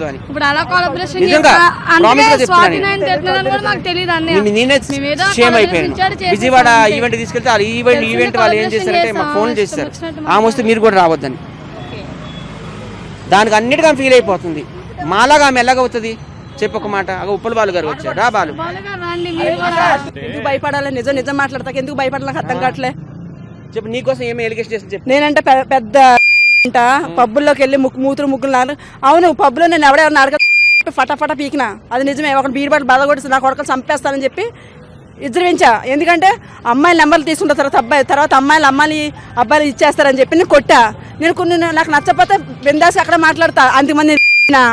చేయొద్దు అని. ఇప్పుడు అలా కొలాబరేషన్ నిజంగా, గా చెప్తున్నాను నేను. అయిపోయాను. విజయవాడ. ఈవెంట్ తీసుకెళ్తే ఆ ఈవెంట్ ఈవెంట్ వాళ్ళు ఏం చేస్తారంటే మాకు ఫోన్ చేస్తారు. ఆమె వస్తే మీరు కూడా రావద్దని. దానికి అన్నిటికీ ఫీల్ అయిపోతుంది. మాలాగా ఆమె ఎలాగ అవుతుంది? చెప్పు ఒక మాట. అగ ఉప్పల బాలు గారు వచ్చారు. రా బాలు. బాలుగా రండి మీరు కూడా ఎందుకు భయపడాలి? నిజం నిజం మాట్లాడతాక ఎందుకు భయపడాలి? అర్థం కావట్లే. చెప్పు నీకోసం ఏమి ఎలిగేషన్ చేసి చెప్పు. నేనంటే పెద్ద అంట పబ్బుల్లోకి వెళ్ళి ముక్కు మూతులు ముగ్గులు నాలు అవును పబ్బులో నేను ఎవడెవరిని అడగ ఫటాఫట పీకిన. అది నిజమే ఒక బీర్ బాటిల్ బాధ కొట్టి నా కొడుకులు చంపేస్తానని చెప్పి ఇజ్రవించా ఎందుకంటే అమ్మాయిల నెంబర్లు తీసుకున్న తర్వాత అబ్బాయి తర్వాత అమ్మాయిలు అమ్మాయిలు అబ్బాయిలు ఇచ్చేస్తారని చెప్పి నేను కొట్టా. నేను కొన్ని నాకు నచ్చకపోతే బిందాసి అక్కడ మాట్లాడతా. అంతమంది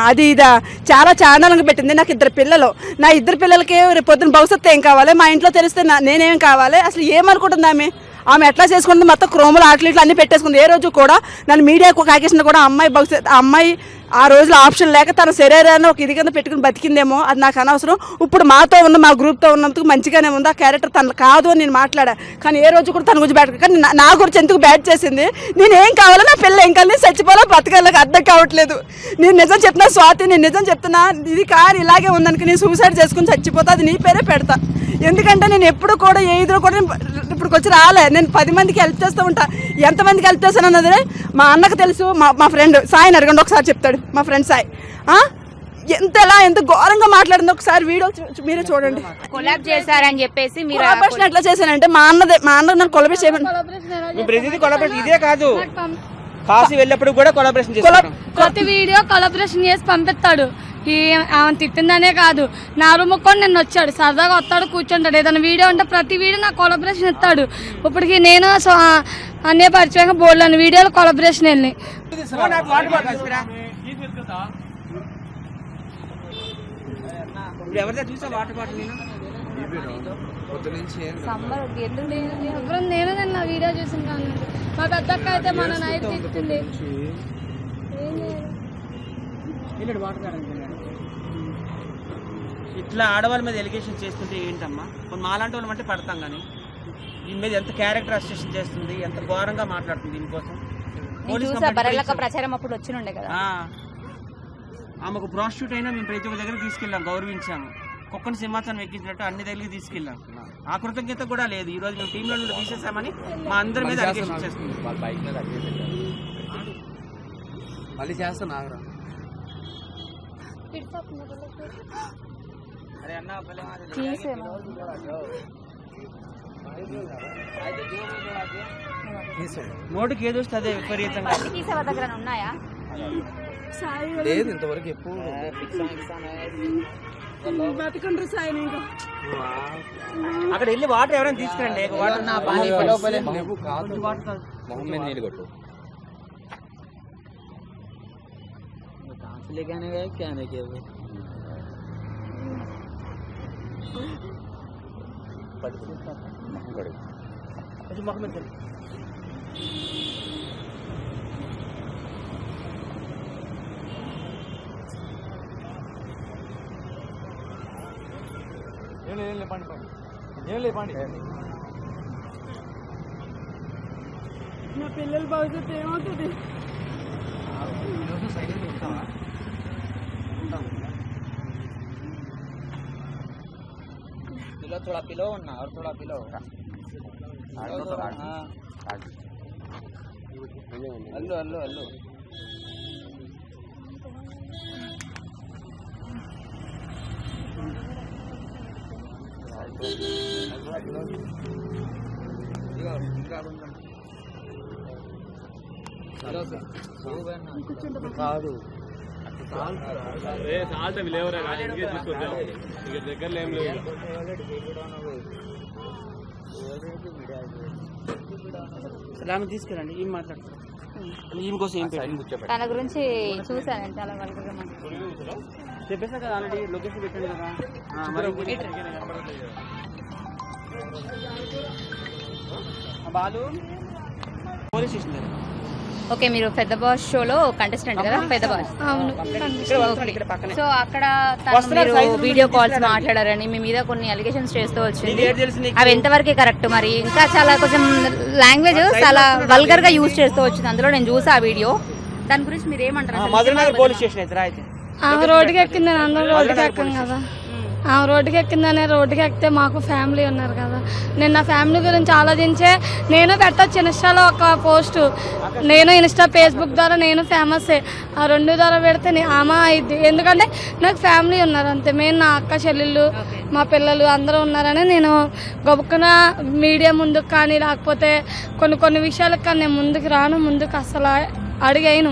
అది ఇదా. చాలా చాండాలంగా పెట్టింది నాకు ఇద్దరు పిల్లలు. నా ఇద్దరు పిల్లలకి రేపు పొద్దున భవిష్యత్తు ఏం కావాలి? మా ఇంట్లో తెలిస్తే నేనేం కావాలి? అసలు ఏమనుకుంటుంది ఆమె? ఆమె ఎట్లా చేసుకుంటుంది? మొత్తం క్రోములు ఆటలు ఇట్లా అన్ని పెట్టేసుకుంది. ఏ రోజు కూడా నన్ను మీడియా కాకేసిన కూడా అమ్మాయి భవిష్యత్ అమ్మాయి ఆ రోజులో ఆప్షన్ లేక తన శరీరాన్ని ఒక ఇది కింద పెట్టుకుని బతికిందేమో అది నాకు అనవసరం. ఇప్పుడు మాతో ఉన్న మా గ్రూప్తో ఉన్నందుకు మంచిగానే ఉంది. ఆ క్యారెక్టర్ తన కాదు అని నేను మాట్లాడా. కానీ ఏ రోజు కూడా తన గురించి బ్యాడ్ కానీ నా- నా గురించి ఎందుకు బ్యాడ్ చేసింది? నేను ఏం కావాలో నా పిల్ల ఇంకా నేను చచ్చిపోవాలో బ్రతకాలకు అర్థం కావట్లేదు. నేను నిజం చెప్తున్నా స్వాతి నేను నిజం చెప్తున్నా ఇది కాదు ఇలాగే ఉందనుకో నేను సూసైడ్ చేసుకుని చచ్చిపోతా అది నీ పేరే పెడతా. ఎందుకంటే నేను ఎప్పుడు కూడా ఏ ఇదిలో కూడా ఇప్పుడు వచ్చి రాలే. నేను పది మందికి హెల్ప్ చేస్తూ ఉంటా. ఎంతమందికి హెల్ప్ చేస్తాను అన్నది మా అన్నకు తెలుసు మా మా ఫ్రెండ్ సాయిని అడగండి ఒకసారి చెప్తాడు. మా ఫ్రెండ్ సాయి ఆ? ఎంత ఎలా ఎంత ఘోరంగా మాట్లాడింది ఒకసారి వీడియో మీరే చూడండి. కొలాబ్ చేశారని చెప్పేసి మీరు కొలాబరేషన్ ఎట్లా చేశానంటే మా అన్నదే మా అన్న నన్ను కొలబరేషన్ చేయమని ప్రతిదీ కొలాబరేషన్ ఇదే కాదు. కాశీ వెళ్ళినప్పుడు కూడా కొలాబరేషన్ చేస్తాం ప్రతి వీడియో కొలాబరేషన్ చేసి పంపిస్తాడు. ఈ ఆమె తిట్టిందనే కాదు. నా రూమ్ కూడా నిన్న వచ్చాడు. సరదాగా వస్తాడు కూర్చుంటాడు. ఏదైనా వీడియో ఉంటే ప్రతి వీడియో నాకు కొలాబరేషన్ ఇస్తాడు. ఇప్పటికి నేను అన్నీ పరిచయంగా బోర్డు వీడియోలు కొలాబరేషన్ వెళ్ళి ఇప్పుడు ఎవరిదో చూసా వాటర్ బాటిల్ నేను సమ్మర్ ఎందుకు లేదు? ఎవరు నేను నిన్న వీడియో చూసిన కానీ మా పెద్దక్క అయితే మన నైట్ తిట్టింది. ఇట్లా ఆడవాళ్ళ మీద ఎలిగేషన్ చేస్తుంటే ఏంటమ్మా? కొన్ని మాలాంటి వాళ్ళం అంటే పడతాం కానీ దీని మీద ఎంత క్యారెక్టర్ అసోసియేషన్ చేస్తుంది? ఎంత ఘోరంగా మాట్లాడుతుంది దీనికోసం? చూసా. ప్రచారం అప్పుడు వచ్చినుండే కదా. ఆ. ఆమెకు ప్రాస్టిట్యూట్ అయినా మేము ప్రతి ఒక్క దగ్గర తీసుకెళ్ళాం గౌరవించాము. కుక్కని సింహాసనం ఎక్కించినట్టు అన్ని దగ్గరికి తీసుకెళ్ళాం. ఆ కృతజ్ఞత కూడా లేదు. ఈ రోజు మేము టీంలో నుండి తీసేసామని మా అందరి మీద అలిగేషన్ చేస్తుంది వాళ్ళ బైక్ మీద అడ్జస్ట్ మళ్ళీ చేస్తాను ఆగరా. నోటికి ఏదో వస్తే అదే విపరీతంగా. ఉన్నాయా? లేదు ఇంతవరకు ఎప్పుడు బతికుండ్రు సాయి ఇంకా అక్కడ వెళ్ళి వాటర్ ఎవరైనా తీసుకురండి ఒక వాటర్ నువ్వు కాదు మొహం మీద నీళ్ళు కొట్టు మొహం కడుగు. కొంచెం ముఖం మీద చల్లు. నా పిల్లల భవిష్యత్తు ఏమవుతుంది पिलो थोड़ा पिलो ना और थोड़ा पिलो अल्लो अल्लो अल्लो కాదు అసలు ఆమె తీసుకురండి ఏం మాట్లాడతారు ఈమె కోసం ఏం పెట్టండి తన గురించి చూసాను నేను చాలా. చెప్పేసా కదా ఆల్రెడీ లొకేషన్ పెట్టండి కదా. ఓకే మీరు పెద్ద బాస్ షోలో కంటెస్టెంట్ కదా? పెద్ద బాస్. సో అక్కడ తను మీరు వీడియో కాల్స్. మాట్లాడారని మీ మీద కొన్ని అలిగేషన్స్ చేస్తూ వచ్చింది? అవి ఎంతవరకు కరెక్ట్ మరి? ఇంకా చాలా కొంచెం లాంగ్వేజ్ చాలా వల్గర్గా యూజ్ చేస్తూ వచ్చింది. అందులో నేను చూసా ఆ వీడియో దాని గురించి మీరు ఏమంటారు? రోడ్డుకి ఎక్కింది నేను అందరం రోడ్డుకి ఎక్కం కదా. ఆమె రోడ్డుకి ఎక్కిందనే రోడ్డుకి ఎక్కితే మాకు ఫ్యామిలీ ఉన్నారు కదా. నేను నా ఫ్యామిలీ గురించి ఆలోచించే నేను పెట్టచ్చు ఇన్స్టాలో ఒక పోస్టు. నేను ఇన్స్టా ఫేస్బుక్ ద్వారా నేను ఫేమస్ ఆ రెండు ద్వారా పెడితే ఆమె ఇది. ఎందుకంటే నాకు ఫ్యామిలీ ఉన్నారు అంతే. మెయిన్ నా అక్క చెల్లెళ్ళు మా పిల్లలు అందరూ ఉన్నారని నేను గొప్పకున మీడియా ముందుకు కానీ లేకపోతే కొన్ని కొన్ని విషయాలకు కానీ నేను ముందుకు రాను ముందుకు అసలు అడిగాను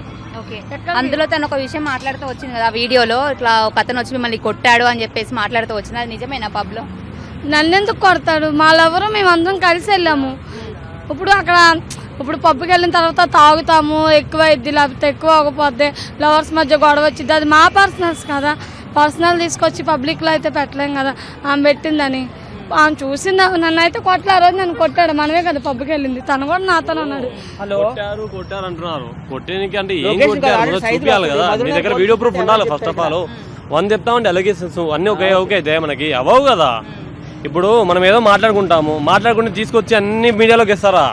అందులో తను ఒక విషయం మాట్లాడుతూ వచ్చింది కదా వీడియోలో. ఇట్లా ఒక అతను వచ్చి మిమ్మల్ని కొట్టాడు అని చెప్పేసి మాట్లాడుతూ వచ్చింది. అది నిజమేనా పబ్లో? నన్నెందుకు కొడతాడు? మాలెవరు మేమందరం కలిసి వెళ్ళాము. ఇప్పుడు అక్కడ ఇప్పుడు పబ్కి వెళ్ళిన తర్వాత తాగుతాము ఎక్కువ ఇద్ది లేకపోతే ఎక్కువ అవ్వకపోద్ది లవర్స్ మధ్య గొడవ వచ్చింది అది మా పర్సనల్స్ కదా. పర్సనల్ తీసుకొచ్చి పబ్లిక్లో అయితే పెట్టలేం కదా. ఆమె పెట్టిందని. ఆమె చూసింది నన్ను అయితే కొట్టలే ఆ రోజు నన్ను కొట్టాడు. మనమే కదా పబ్కి వెళ్ళింది. తను కూడా నాతో అన్నాడు. హలో? కొట్టారు కొట్టారు? అంటున్నారు కొట్టేనికి అంటే ఏం కొట్టారు చూపించాలి కాదు, మీ దగ్గర వీడియో ప్రూఫ్ ఉండాలి ఫస్ట్ ఆఫ్ ఆల్? వన్ చెప్తామంటే అలగేషన్స్ అన్ని ఒకే ఓకే అయితే మనకి. అవ్వవు కదా. ఇప్పుడు మనం ఏదో మాట్లాడుకుంటాము. మాట్లాడుకుంటే తీసుకొచ్చి అన్ని మీడియాలోకి ఇస్తారా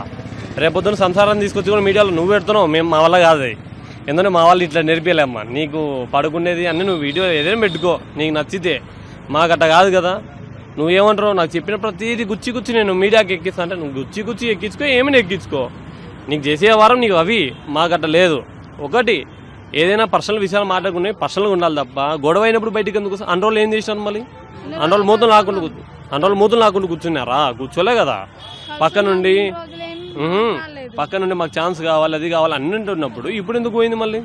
రేపొద్దున సంసారం తీసుకొచ్చి కూడా మీడియాలో నువ్వు పెడుతున్నావు. మేము మా వల్ల కాదు. ఎందుకంటే మా వాళ్ళు ఇట్లా నేర్పిలేమ్మా నీకు పడుకునేది అన్ని నువ్వు వీడియో ఏదైనా పెట్టుకో. నీకు నచ్చితే. మాకు అట్ట కాదు కదా. నువ్వేమంటారు నాకు చెప్పిన ప్రతిదీ గుచ్చి గుచ్చి నేను మీడియాకి ఎక్కిస్తా అంటే నువ్వు గుచ్చి గుచ్చి ఎక్కించుకో ఏమైనా ఎక్కించుకో. నీకు చేసే వారం నీకు అవి మాకు అట్ట లేదు. ఒకటి ఏదైనా పర్సనల్ విషయాలు మాట్లాడుకునే పర్సనల్గా ఉండాలి తప్ప గొడవ అయినప్పుడు బయటికి ఎందుకు అన్ని రోజులు ఏం చేసినాను మళ్ళీ? అన్ని రోజులు మూతలు లాక్కుండా కూర్చు అన్ని రోజులు మూతలు లాక్కుండా కూర్చున్నారా? కూర్చోలే కదా. పక్క నుండి పక్క నుండి మాకు ఛాన్స్ కావాలి అది కావాలి అన్ని ఉన్నప్పుడు ఇప్పుడు ఎందుకు పోయింది మళ్ళీ?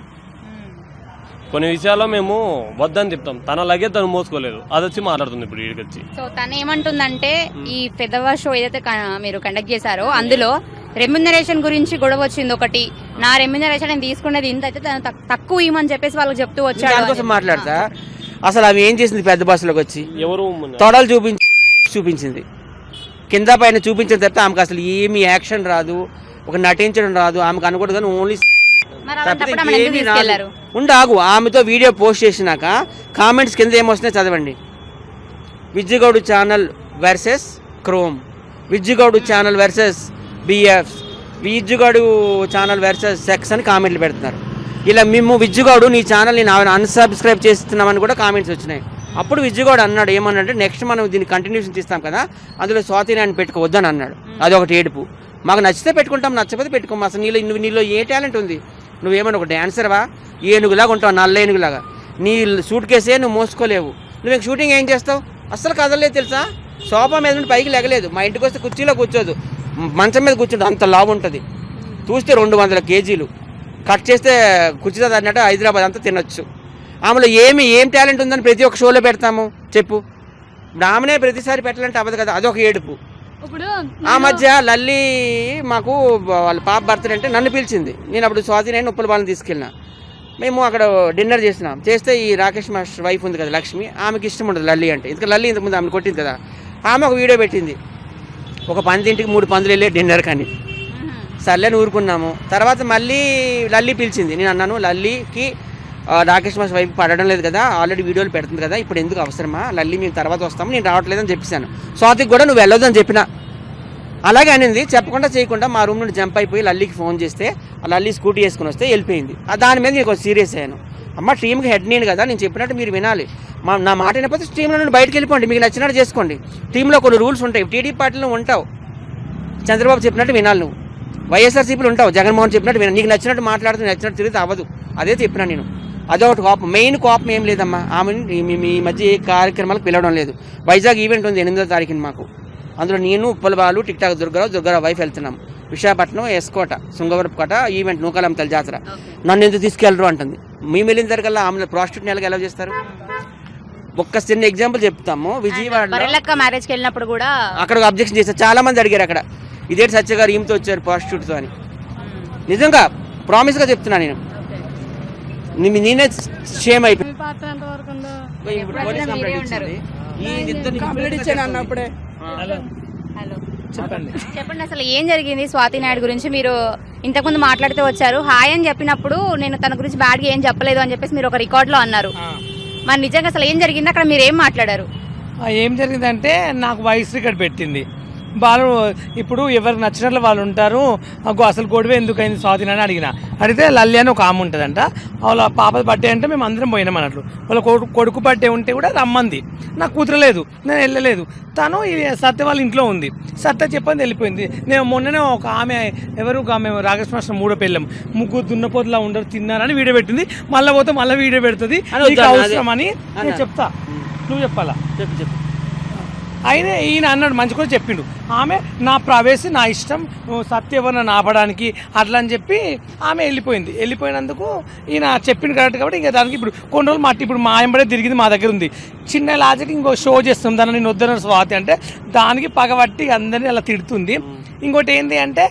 కొన్ని విషయాల్లో మేము వద్దని చెప్తాం. తన లగే తను మోసుకోలేదు. అది వచ్చి మాట్లాడుతుంది ఇప్పుడు వీడికి వచ్చి. సో తను ఏమంటుందంటే ఈ పెద్దవ షో ఏదైతే క- మీరు కండక్ట్ చేశారో అందులో రెమ్యునరేషన్ గురించి గొడవ వచ్చింది ఒకటి. నా రెమ్యునరేషన్ నేను తీసుకునేది ఇంత అయితే తను తక్- తక్కువ ఇవ్వమని చెప్పేసి వాళ్ళకి చెప్తూ వచ్చాడు దానికోసం. మాట్లాడతా. అసలు ఆమె ఏం చేసింది పెద్ద బస్సులోకి వచ్చి? ఎవరు తొడలు చూపించి చూపించింది. కింద పైన చూపించిన తర్వాత ఆమెకు అసలు ఏమి యాక్షన్ రాదు. ఒక నటించడం రాదు. ఆమెకు అనకూడదు కానీ ఓన్లీ ఉండాగు ఆమెతో వీడియో పోస్ట్ చేసినాక కామెంట్స్ కింద ఏమొస్తున్నాయి చదవండి. Vijjigoudu channel versus Chrome. Vijjigoudu channel versus BF. Vijjigoudu channel versus sex అని కామెంట్లు పెడుతున్నారు. ఇలా మేము విజ్జిగౌడు నీ ఛానల్ నేను అన్సబ్స్క్రైబ్ చేస్తున్నామని కూడా కామెంట్స్ వచ్చినాయి. అప్పుడు విజ్జిగౌడు అన్నాడు ఏమన్నాడంటే నెక్స్ట్ మనం దీన్ని కంటిన్యూషన్ తీస్తాం కదా అందులో స్వాతిని అని పెట్టుకోవద్దని అన్నాడు. అదొకటి ఏడుపు. మాకు నచ్చితే పెట్టుకుంటాం నచ్చకపోతే పెట్టుకోం. అసలు నీలో నువ్వు నీలో ఏ టాలెంట్ ఉంది? నువ్వేమన్నా ఒక డ్యాన్సర్వా ఏనుగులాగా ఉంటావు నల్ల ఏనుగులాగా. నీ సూట్ కేసే నువ్వు మోసుకోలేవు. నువ్వు ఇంక షూటింగ్ ఏం చేస్తావు? అస్సలు కదలలేదు తెలుసా? సోఫా మీద నుండి పైకి లెగలేదు. మా ఇంటికి వస్తే కుర్చీలో కూర్చోదు. మంచం మీద కూర్చుంటుంది అంత లావు ఉంటుంది. చూస్తే రెండు వందల కేజీలు. కట్ చేస్తే కుర్చీతో అన్నట్టు హైదరాబాద్ అంతా తినొచ్చు. ఆమెలో ఏమి ఏం టాలెంట్ ఉందని ప్రతి ఒక్క షోలో పెడతాము. చెప్పు. ఇప్పుడు ఆమెనే ప్రతిసారి పెట్టాలంటే అవ్వదు కదా. అదొక ఏడుపు. ఆ మధ్య లల్లి మాకు వాళ్ళ పాప బర్త్డే అంటే నన్ను పిలిచింది. నేను అప్పుడు స్వాతి నేను ఉప్పల బాలను తీసుకెళ్ళిన. మేము అక్కడ డిన్నర్ చేసినాం. చేస్తే ఈ రాకేష్ మాస్టర్ వైఫ్ ఉంది కదా లక్ష్మి ఆమెకి ఇష్టం ఉండదు లల్లి అంటే. ఇంతకు లల్లి ఇంతకుముందు ఆమెను కొట్టింది కదా. ఆమె ఒక వీడియో పెట్టింది. ఒక పందింటికి మూడు పందులు వెళ్ళే డిన్నర్ కానీ. సర్లే అని ఊరుకున్నాము. తర్వాత మళ్ళీ లల్లి పిలిచింది. నేను అన్నాను లల్లికి రాకేష్ మాస్ వైపు పడడం లేదు కదా ఆల్రెడీ వీడియోలు పెడుతుంది కదా ఇప్పుడు ఎందుకు అవసరమా? లల్లి మేము తర్వాత వస్తాము నేను రావట్లేదని చెప్పేశాను. స్వాతికి కూడా నువ్వు వెళ్ళొద్దని చెప్పిన. అలాగే అనింది చెప్పకుండా చేయకుండా మా రూమ్ నుండి జంప్ అయిపోయి లల్లికి ఫోన్ చేస్తే ఆ లల్లి స్కూటీ వేసుకుని వస్తే వెళ్ళిపోయింది. దాని మీద నేను సీరియస్ అయ్యాను. అమ్మ టీమ్కి హెడ్ నేను కదా నేను చెప్పినట్టు మీరు వినాలి. మా నా మాట వినకపోతే టీంలో నుండి బయటకు వెళ్ళిపోండి మీకు నచ్చినట్టు చేసుకోండి. టీంలో కొన్ని రూల్స్ ఉంటాయి టీడీపీ పార్టీలో ఉంటావు. చంద్రబాబు చెప్పినట్టు వినాలి నువ్వు. వైఎస్ఆర్సీపీలు ఉంటావు జగన్మోహన్ చెప్పినట్టు వినాలి. నీకు నచ్చినట్టు మాట్లాడుతూ నచ్చినట్టు తిరిగితే అవ్వదు. అదే చెప్పినా నేను. అదొకటి కోపం. మెయిన్ కోపం ఏం లేదమ్మా. ఆమె మీ మధ్య ఏ కార్యక్రమాలకు పిలవడం లేదు. వైజాగ్ ఈవెంట్ ఉంది ఎనిమిదో తారీఖున మాకు. అందులో నేను Uppalabalu tik tok Durgarao Durgarao wife వెళ్తున్నాం. విశాఖపట్నం ఎస్కోట శృంగవరపు కోట ఈవెంట్ నూకాలంతల జాతర. నన్ను ఎందుకు తీసుకెళ్ళరు అంటుంది. మేము వెళ్ళిన దగ్గర ఆమె ప్రాస్టిట్యూట్ నెలకు ఎలా చేస్తారు? ఒక్క చిన్న ఎగ్జాంపుల్ చెప్తాము. బరెలక్క మ్యారేజ్కి వెళ్ళినప్పుడు కూడా అక్కడ అబ్జెక్షన్ చేస్తారు చాలా మంది అడిగారు అక్కడ. ఇదేంటి సత్య గారు ఈమెతో వచ్చారు ప్రాస్టిట్యూట్తో అని. నిజంగా ప్రామిస్గా చెప్తున్నా నేను. నేనే షేమ్ అయిపోయి మీ పాత్ర ఎంత వరకు ఉందో ఇప్పుడు పోలీస్ కంప్లైంట్ ఇచ్చింది. ఈ ఇద్దరిని కంప్లీట్ ఇచ్చాను అన్నప్పుడే. హలో. చెప్పండి. చెప్పండి అసలు ఏం జరిగింది? స్వాతి నాయుడు గురించి మీరు ఇంతకుముందు మాట్లాడుతూ వచ్చారు. హాయ్ అని చెప్పినప్పుడు నేను తన గురించి బ్యాడ్గా ఏం చెప్పలేదు అని చెప్పేసి మీరు ఒక రికార్డ్లో అన్నారు. మరి నిజంగా అసలు ఏం జరిగింది? అక్కడ మీరు ఏం మాట్లాడారు? ఏం జరిగిందంటే నాకు వాయిస్ రికార్డ్ పెట్టింది. వాళ్ళు ఇప్పుడు ఎవరికి నచ్చినట్లు వాళ్ళు ఉంటారు. నాకు అసలు గొడవ ఎందుకు అయింది స్వాతిని అని అడిగిన. అడిగితే లల్లి అని ఒక ఆమె ఉంటుందంట. వాళ్ళ పాప బర్త్డే అంటే మేము అందరం పోయినాం అన్నట్లు. వాళ్ళ కొడుకు కొడుకు బర్త్డే ఉంటే కూడా రమ్మంది. నాకు కుదరలేదు నేను వెళ్ళలేదు. తను ఈ సత్య వాళ్ళ ఇంట్లో ఉంది. సత్య చెప్పని వెళ్ళిపోయింది. నేను మొన్ననే ఒక ఆమె ఎవరు? ఆమె మాస్టర్ మూడో పెళ్ళం. ముగ్గురు దున్నపోతులా ఉండరు తిన్నారని వీడియో పెట్టింది. మళ్ళీ పోతే మళ్ళీ వీడియో పెడుతుంది. అవసరం అని నేను. చెప్తా. నువ్వు చెప్పాలా? చెప్పు చెప్పు. ఆయన ఈయన అన్నాడు మంచి కూడా చెప్పిండు. ఆమె నా ప్రవేశం నా ఇష్టం సత్యవరణ ఆపడానికి అట్లా అని చెప్పి ఆమె వెళ్ళిపోయింది. వెళ్ళిపోయినందుకు ఈయన చెప్పిండు కరెక్ట్ కాబట్టి ఇంకా దానికి ఇప్పుడు కొన్ని రోజులు మట్టి ఇప్పుడు మా ఎంబడే తిరిగింది మా దగ్గర ఉంది. చిన్న లాజిక్ ఇంకో షో చేస్తుంది దాన్ని నేను వద్దన్న స్వాతి అంటే దానికి పగబట్టి అందరినీ అలా తిడుతుంది. ఇంకోటి ఏంటి అంటే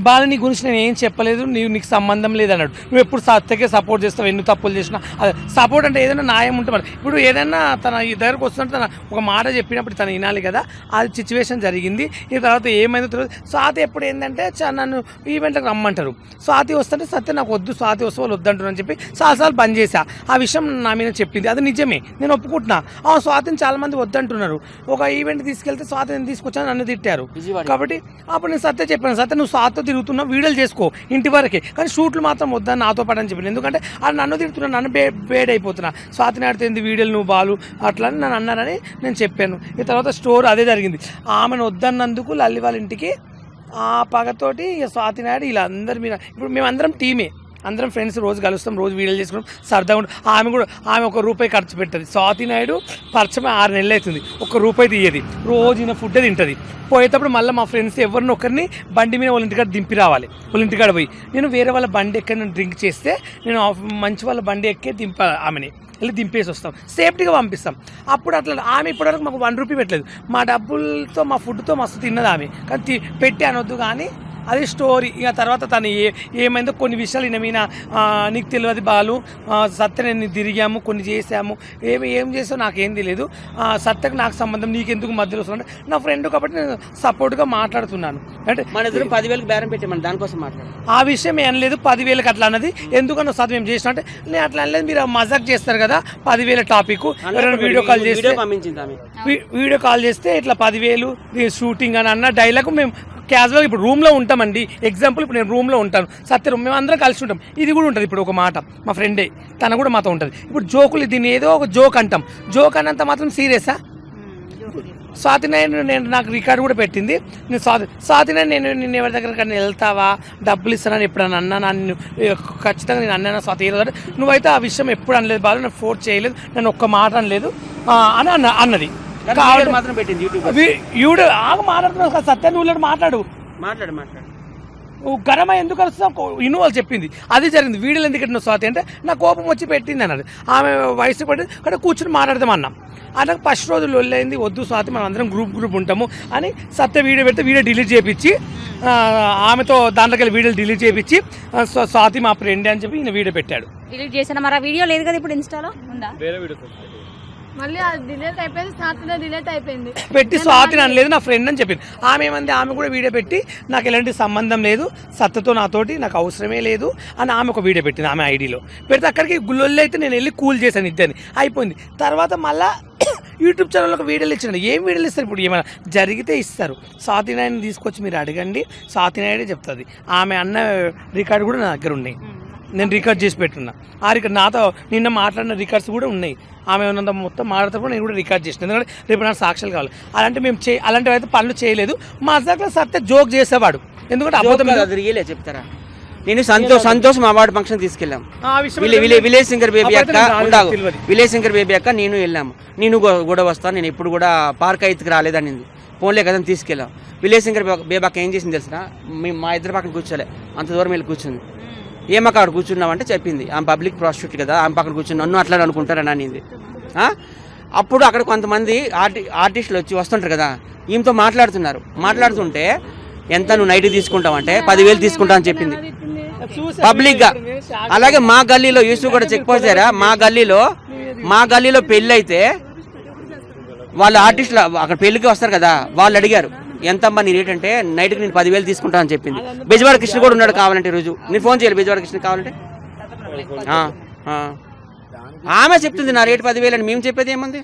బాల నీ గురించి నేను ఏం చెప్పలేదు నీవు నీకు సంబంధం లేదన్నాడు. నువ్వు ఎప్పుడు సత్యకే సపోర్ట్ చేస్తావు ఎన్ని తప్పులు చేసినా. అదే సపోర్ట్ అంటే ఏదైనా న్యాయం ఉంటే మరి. ఇప్పుడు ఏదైనా తన ఈ దగ్గరకు వస్తుంటే తన ఒక మాట చెప్పినప్పుడు తను వినాలి కదా అది సిచ్యువేషన్ జరిగింది. ఈ తర్వాత ఏమైందో తెలియదు స్వాతి ఎప్పుడు ఏంటంటే చ- నన్ను ఈవెంట్కి రమ్మంటారు. స్వాతి వస్తుంటే సత్య నాకు వద్దు స్వాతి వస్తే వాళ్ళు వద్దంటారు అని చెప్పి చాలాసార్లు బంద్ చేశా. ఆ విషయం నా మీద చెప్పింది. అది నిజమే. నేను ఒప్పుకుంటున్నా. ఆ స్వాతిని చాలా మంది వద్దంటున్నారు. ఒక ఈవెంట్ తీసుకెళ్తే స్వాతిని తీసుకొచ్చాను? నన్ను తిట్టారు. కాబట్టి అప్పుడు నేను సత్య చెప్పాను. సత్య నువ్వు సాత్తో తిరుగుతున్నావు వీడియోలు చేసుకో ఇంటి వరకే. కానీ షూట్లు మాత్రం వద్దని నాతో పాటు అని చెప్పాను. ఎందుకంటే అది నన్ను తిరుగుతున్నా నన్ను బే బేడ్ అయిపోతున్నా స్వాతి ఆడితే ఏంది వీడియోలు నువ్వు బాలు? అట్లా అని నన్ను అన్నారని నేను చెప్పాను. ఈ తర్వాత స్టోర్ అదే జరిగింది. ఆమెను వద్దన్నందుకు లల్లి వాళ్ళ ఇంటికి ఆ పగతోటి ఇక స్వాతి నాయుడు ఇలా అందరు మీద ఇప్పుడు మేమందరం టీమే. అందరం ఫ్రెండ్స్ రోజు కలుస్తాం రోజు వీడియోలు చేసుకుంటాం. సరదాగా ఉంటాం ఆమె కూడా ఆమె ఒక రూపాయి ఖర్చు పెట్టదు. స్వాతి నాయుడు పరిచయం ఆరు నెలలు అవుతుంది. ఒక రూపాయి తీయది. రోజు ఈయన ఫుడ్ తింటుంది. పోయేటప్పుడు మళ్ళీ మా ఫ్రెండ్స్ ఎవరిని ఒకరిని బండి మీద వాళ్ళ ఇంటికాడ దింపి రావాలి. వాళ్ళ ఇంటికాడ పోయి. నేను వేరే వాళ్ళ బండి ఎక్కడ డ్రింక్ చేస్తే నేను మంచి వాళ్ళ బండి ఎక్కే దింపాలి ఆమెని. వెళ్ళి దింపేసి వస్తాం. సేఫ్టీగా పంపిస్తాం. అప్పుడు అట్లా ఆమె ఇప్పటివరకు మాకు వన్ రూపీ పెట్టలేదు. మా డబ్బులతో మా ఫుడ్తో మస్తు తిన్నది ఆమె. కానీ తి- పెట్టి అనొద్దు కానీ అది స్టోరీ ఇక తర్వాత తను ఏ ఏమైందో కొన్ని విషయాలు ఈయన మీద నీకు తెలియదు బాలు. సత్య నేను తిరిగాము కొన్ని చేసాము ఏమి ఏం చేసావు నాకేం తెలియదు సత్యకు నాకు సంబంధం నీకెందుకు మధ్యలో వస్తుంది నా ఫ్రెండ్ కాబట్టి నేను సపోర్ట్గా మాట్లాడుతున్నాను. అంటే మన ఇద్దరు పదివేలకు బేరం పెట్టామని దానికోసం మాట్లాడు. ఆ విషయం ఏం లేదు పదివేలకు అట్లా అన్నది. ఎందుకన్నా చదువు ఏం చేసిన అంటే నేను అట్లా అనలేదు మీరు మజాక్ చేస్తారు కదా పదివేల టాపిక్. వీడియో కాల్ చేస్తే వీడియో కాల్ చేస్తే ఇట్లా పదివేలు షూటింగ్ అని అన్న డైలాగ్ మేము క్యాజువల్ ఇప్పుడు రూమ్లో ఉంటామండి. ఎగ్జాంపుల్ ఇప్పుడు నేను రూమ్లో ఉంటాను. సత్య రూమ్ మేము అందరం కలిసి ఉంటాం. ఇది కూడా ఉంటుంది ఇప్పుడు ఒక మాట. మా ఫ్రెండే తన కూడా మాతో ఉంటుంది. ఇప్పుడు జోకులు దీన్ని ఏదో ఒక జోక్ అంటాం. జోక్ అన్నంత మాత్రం సీరియసా స్వాతినాయన నేను నాకు రికార్డు కూడా పెట్టింది. నేను స్వాతి స్వాతినాయన నేను నిన్న ఎవరి దగ్గర వెళ్తావా? డబ్బులు ఇస్తానని ఎప్పుడన్నా అన్నా నన్ను ఖచ్చితంగా నేను అన్నా స్వాతి? ఏదో నువ్వైతే ఆ విషయం ఎప్పుడు అనలేదు బాలు నేను ఫోర్స్ చేయలేదు. నేను ఒక్క మాట అనలేదు. అని అన్న అన్నది. మాత్రం పెట్టింది యూట్యూబ్ ఈవిడ ఆగ మాట్లాడుతున్నావు కదా సత్య నువ్వు మాట్లాడు. మాట్లాడు మాట్లాడు. ఎందుకు వస్తున్నావు ఇను వాళ్ళు చెప్పింది. అది జరిగింది. వీడియోలు ఎందుకు పెట్టిన స్వాతి అంటే నా కోపం వచ్చి పెట్టింది అన్నది ఆమె వయసు పడి అక్కడ కూర్చుని మాట్లాడదాం అన్నాం. అన్న ఫస్ట్ రోజు లొల్లైంది వద్దు స్వాతి మనం అందరం గ్రూప్ గ్రూప్ ఉంటాము అని సత్య వీడియో పెడితే వీడియో డిలీట్ చేయించి ఆమెతో దాంట్లోకి వెళ్ళి వీడియోలు డిలీట్ చేయించి స్వాతి మా ఫ్రెండ్ అని చెప్పి ఈయన వీడియో పెట్టాడు. డిలీట్ చేసిన మరి ఆ వీడియో లేదు కదా ఇప్పుడు ఇన్స్టాలో ఉందా? వేరే వీడియోస్ మళ్ళీ అది డిలేట్ అయిపోయింది సాటర్డే డిలేట్ అయిపోయింది. పెట్టి స్వాతిని అనలేదు నా ఫ్రెండ్ అని చెప్పింది. ఆమె ఏమంది ఆమె కూడా వీడియో పెట్టి నాకు ఎలాంటి సంబంధం లేదు సత్తతో నాతోటి నాకు అవసరమే లేదు అని ఆమె ఒక వీడియో పెట్టింది ఆమె ఐడిలో పెడితే అక్కడికి గుళ్ళొల్లి అయితే నేను వెళ్ళి కూల్ చేశాను ఇద్దరిని. అయిపోయింది. తర్వాత మళ్ళా యూట్యూబ్ ఛానల్ ఒక వీడియోలు ఇచ్చిన ఏం వీడియోలు ఇస్తారు ఇప్పుడు? ఏమైనా జరిగితే ఇస్తారు. స్వాతి నాయుడిని తీసుకొచ్చి మీరు అడగండి. స్వాతి నాయుడే చెప్తుంది. ఆమె అన్న రికార్డు కూడా నా దగ్గర ఉన్నాయి. నేను రికార్డ్ చేసి పెట్టున్నా. ఆ రికార్డ్ నాతో నిన్న మాట్లాడిన రికార్డ్స్ కూడా ఉన్నాయి. ఆమె ఉన్నంత మొత్తం మాట్లాడేటప్పుడు నేను కూడా రికార్డ్ చేసిన. ఎందుకంటే రేపు నాకు సాక్ష్యాలు కావాలి. అలాంటి మేము చే అలాంటివి అయితే పనులు చేయలేదు. మా దగ్గర సత్య జోక్ చేసేవాడు. ఎందుకంటే అబద్ధం చెప్తారా? నేను సంతోష్ సంతోష్ మా వాడి ఫంక్షన్ తీసుకెళ్ళాం. విలేజ్ సింగర్ బేబీ అక్క తెలియదు. విలేజ్ సింగర్ బేబీ అక్క నేను వెళ్ళాము. నేను కూడా వస్తాను. నేను ఎప్పుడు కూడా పార్క్ అయితేకి రాలేదనింది ఫోన్లే కదా తీసుకెళ్ళాం. విలేజ్ సింగర్ బేబీ అక్క ఏం చేసింది తెలిసిన? మేము మా ఇద్దరు పక్కన కూర్చోలే. అంత దూరం వెళ్ళి కూర్చుంది. ఏమక్క అక్కడ కూర్చున్నామంటే చెప్పింది. ఆమె పబ్లిక్ ప్రాస్టిట్యూట్ కదా ఆమె పక్కన కూర్చుని నన్ను అట్లా అనుకుంటారని అనింది అప్పుడు అక్కడ కొంతమంది ఆర్టి ఆర్టిస్టులు వచ్చి వస్తుంటారు కదా ఈమెతో మాట్లాడుతున్నారు. మాట్లాడుతుంటే ఎంత నువ్వు నైట్ తీసుకుంటావంటే పదివేలు తీసుకుంటా అని చెప్పింది. పబ్లిక్గా అలాగే మా గల్లీలో యూసు కూడా చెక్ పోసారా మా గల్లీలో మా గల్లీలో పెళ్ళి అయితే వాళ్ళ ఆర్టిస్టులు అక్కడ పెళ్ళికి వస్తారు కదా వాళ్ళు అడిగారు. ఎంతమ్మా నీ రేట్ అంటే నైట్కి నేను పదివేలు తీసుకుంటా అని చెప్పింది. బెజవాడ కృష్ణ కూడా ఉన్నాడు కావాలంటే రోజు. నేను ఫోన్ చేయాలి బెజవాడ కృష్ణ కావాలంటే. ఆమె చెప్తుంది నా రేట్ పదివేలు అని. మేము చెప్పేది ఏముంది?